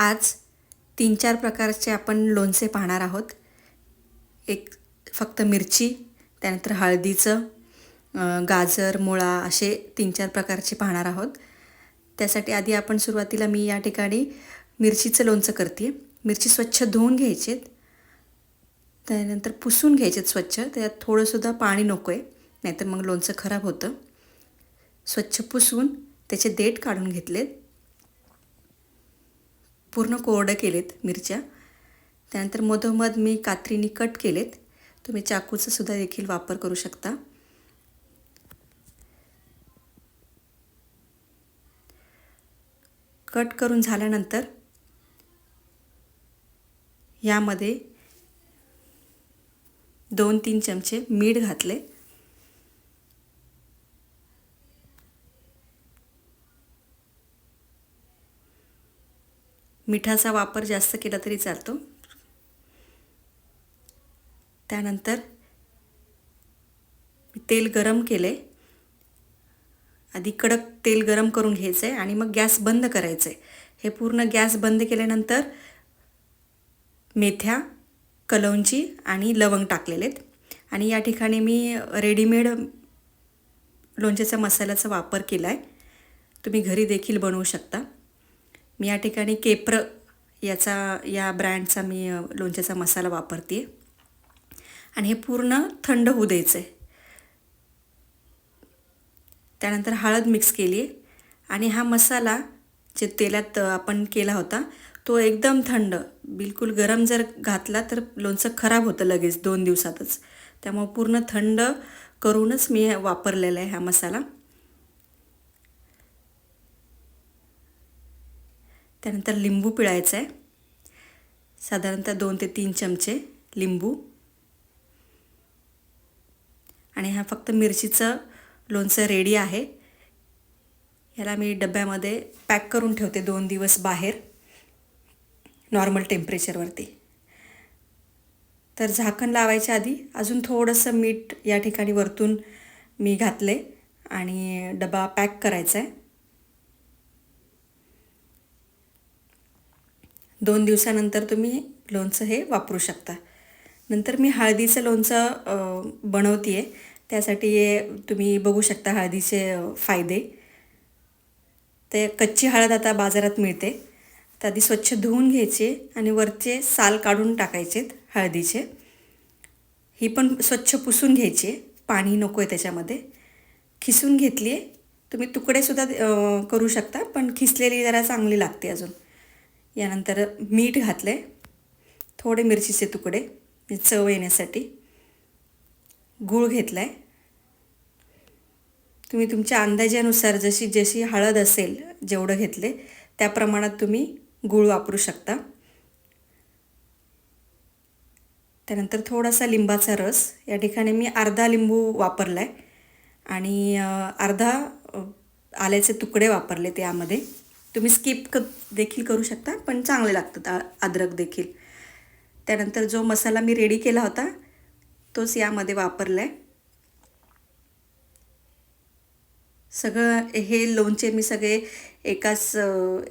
आज तीन चार प्रकारचे आपण लोणचे पाहणार आहोत. एक फक्त मिरची त्यानंतर हळदीचं गाजर मुळा असे तीन चार प्रकारचे पाहणार आहोत. त्यासाठी आधी आपण सुरुवातीला मी या ठिकाणी मिरचीचं लोणचं करते. मिरची स्वच्छ धुवून घ्यायचेत त्यानंतर पुसून घ्यायचेत स्वच्छ. त्यात थोडंसुद्धा पाणी नको आहे नाहीतर मग लोणचं खराब होतं. स्वच्छ पुसून त्याचे देठ काढून घेतलेत. पूर्ण कोरडं केलेत मिरच्या. त्यानंतर मधोमध मी कात्रीने कट केलेत. तुम्ही चाकूचा सुद्धा देखील वापर करू शकता. कट करून झाल्यानंतर यामध्ये दोन तीन चमचे मीठ घातले. मिठाचा वापर जास्त केला तरी चालतो. त्यानंतर मी तेल गरम केले आधी कडक तेल गरम करून घ्यायचं आहे आणि मग गॅस बंद करायचं आहे हे पूर्ण गॅस बंद केल्यानंतर मेथ्या कलौंजी आणि लवंग टाकलेले आहेत आणि या ठिकाणी मी रेडीमेड लोणच्याचा मसाल्याचा वापर केला आहे तुम्ही घरी देखील बनवू शकता. मी या ठिकाणी केप्र याचा या ब्रँडचा मी लोणच्याचा मसाला वापरते आणि हे पूर्ण थंड होऊ द्यायचं आहे त्यानंतर हळद मिक्स केली आहे आणि हा मसाला जे तेलात आपण केला होता तो एकदम थंड बिलकुल गरम जर घातला तर लोणचं खराब होतं लगेच दोन दिवसातच. त्यामुळं पूर्ण थंड करूनच मी वापरलेला आहे हा मसाला. त्यानंतर लिंबू पिळायचं आहे. साधारणतः दोन ते तीन चमचे लिंबू. आणि हा फक्त मिरचीचं लोणचं रेडी आहे. याला मी डब्यामध्ये पॅक करून ठेवते दोन दिवस बाहेर नॉर्मल टेम्परेचरवरती तर झाकण लावायच्या आधी अजून थोडंसं मीठ या ठिकाणी वरतून मी घातले आणि डबा पॅक करायचा आहे. दोन दिवसानंतर तुम्ही लोणचं हे वापरू शकता. नंतर मी हळदीचं लोणचं बनवते आहे त्यासाठी तुम्ही बघू शकता हळदीचे फायदे. ते कच्ची हळद आता बाजारात मिळते. तर आधी स्वच्छ धुवून घ्यायचे आणि वरचे साल काढून टाकायचेत हळदीचे. ही पण स्वच्छ पुसून घ्यायची आहे. पाणी नको आहे त्याच्यामध्ये. खिसून घेतली आहे तुम्ही तुकडेसुद्धा करू शकता पण खिसलेली जरा चांगली लागते अजून. यानंतर मीठ घातलं आहे थोडे मिरचीचे तुकडे म्हणजे चव येण्यासाठी. गूळ घेतला आहे तुम्ही तुमच्या अंदाजानुसार जशी जशी हळद असेल जेवढं घेतले त्या प्रमाणात तुम्ही गूळ वापरू शकता. त्यानंतर थोडासा लिंबाचा रस. या ठिकाणी मी अर्धा लिंबू वापरला आहे आणि अर्धा आल्याचे तुकडे वापरले त्यामध्ये तुम्ही स्किप क देखील करू शकता पण चांगले लागतात अद्रक देखील. त्यानंतर जो मसाला मी रेडी केला होता तोच यामध्ये वापरला आहे सगळं हे लोणचे मी सगळे एकाच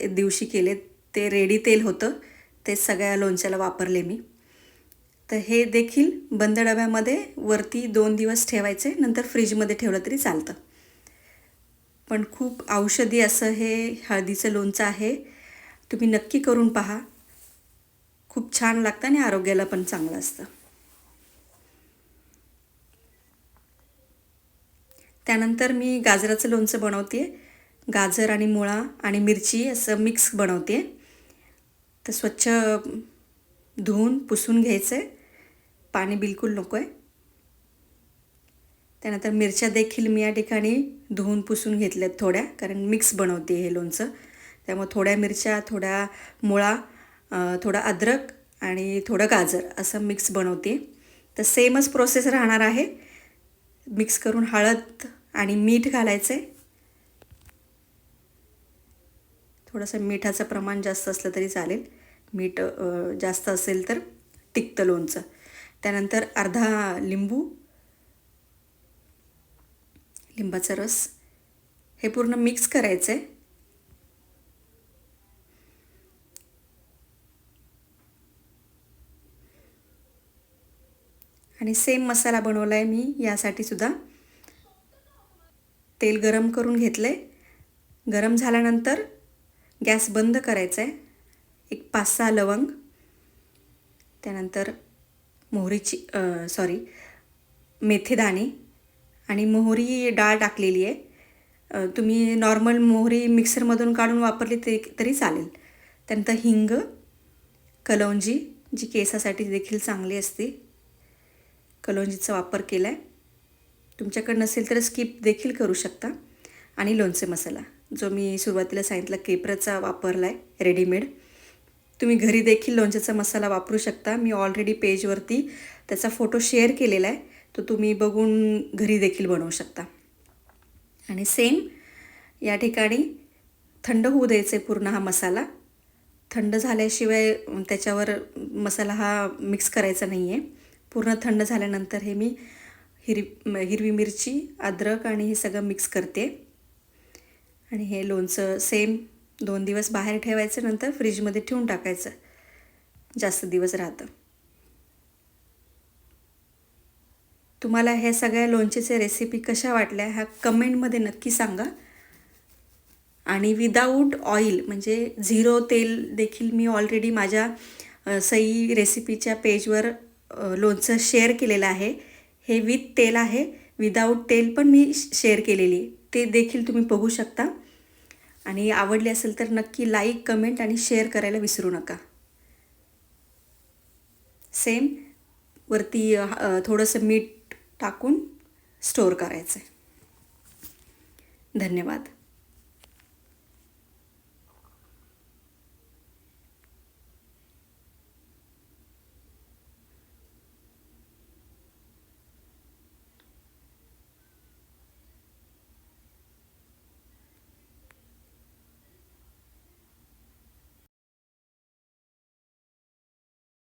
दिवशी केले. ते रेडी तेल होतं. ते सगळ्या लोणच्याला वापरले मी. तर हे देखील बंद डब्यामध्ये वरती दोन दिवस ठेवायचे. नंतर फ्रीजमध्ये ठेवलं तरी चालतं. पण खूप औषधी असं हे हळदीचं लोणचं आहे. तुम्ही नक्की करून पहा. खूप छान लागतं आणि आरोग्याला पण चांगलं असतं. त्यानंतर मी गाजराचं लोणचं बनवते गाजर आणि मुळा आणि मिरची असं मिक्स बनवते तर स्वच्छ धुवून पुसून घ्यायचं आहे पाणी बिलकुल नको आहे त्यानंतर मिरच्या देखील मी या ठिकाणी धुवून पुसून घेतल्यात थोड्या कारण मिक्स बनवते हे लोणचं. त्यामुळे थोड्या मिरच्या थोड्या मुळा थोडा अद्रक आणि थोडं गाजर असं मिक्स बनवते. तर सेमच प्रोसेस राहणार आहे. मिक्स करून हळद आणि मीठ घालायचं आहे थोडंसं मिठाचं प्रमाण जास्त असलं तरी चालेल. मीठ जास्त असेल तर टिकतं लोणचं. त्यानंतर अर्धा लिंबू लिंबाचा रस हे पूर्ण मिक्स करायचं आहे आणि सेम मसाला बनवला आहे मी यासाठी सुद्धा. तेल गरम करून घेतलं आहे गरम झाल्यानंतर गॅस बंद करायचा आहे एक पाच सहा लवंग. त्यानंतर मोहरीची सॉरी मेथेदाणे आणि मोहरी डाळ टाकलेली आहे. तुम्ही नॉर्मल मोहरी मिक्सरमधून काढून वापरली ते तरी चालेल. त्यानंतर हिंग कलौंजी जी केसासाठी देखील चांगली असते. कलौंजीचा वापर केला आहे तुमच्याकडे नसेल तर स्किप देखील करू शकता. आणि लोणचे मसाला जो मी सुरुवातीला सांगितला केपराचा वापरला आहे रेडीमेड तुम्ही घरी देखील लोणच्याचा मसाला वापरू शकता. मी ऑलरेडी पेजवरती त्याचा फोटो शेअर केलेला आहे. तो तुम्ही बघून घरी देखील बनवू शकता. आणि सेम या ठिकाणी थंड होऊ द्यायचे पूर्ण हा मसाला. थंड झाल्याशिवाय त्याच्यावर मसाला हा मिक्स करायचा नाही आहे पूर्ण थंड झाल्यानंतर हे मी हिरवी हिरवी मिरची अद्रक आणि हे सगळं मिक्स करते. आणि हे लोणचं सेम दोन दिवस बाहेर ठेवायचं नंतर फ्रीजमध्ये ठेवून टाकायचं. जास्त दिवस राहतं. तुम्हाला ह्या सगळ्या लोणचेचे रेसिपी कशा वाटल्या ह्या कमेंटमध्ये नक्की सांगा. आणि विदाऊट ऑइल म्हणजे झिरो तेल देखील मी ऑलरेडी माझ्या सई रेसिपीच्या पेजवर लोणचं शेअर केलेलं आहे. हे विथ तेल आहे. विदाऊट तेल पण मी शेअर केलेली. ते देखील तुम्ही बघू शकता. आणि आवडली असेल तर नक्की लाईक कमेंट आणि शेअर करायला विसरू नका. सेम वरती थोडंसं मीठ टाकून स्टोअर करायचं आहे धन्यवाद.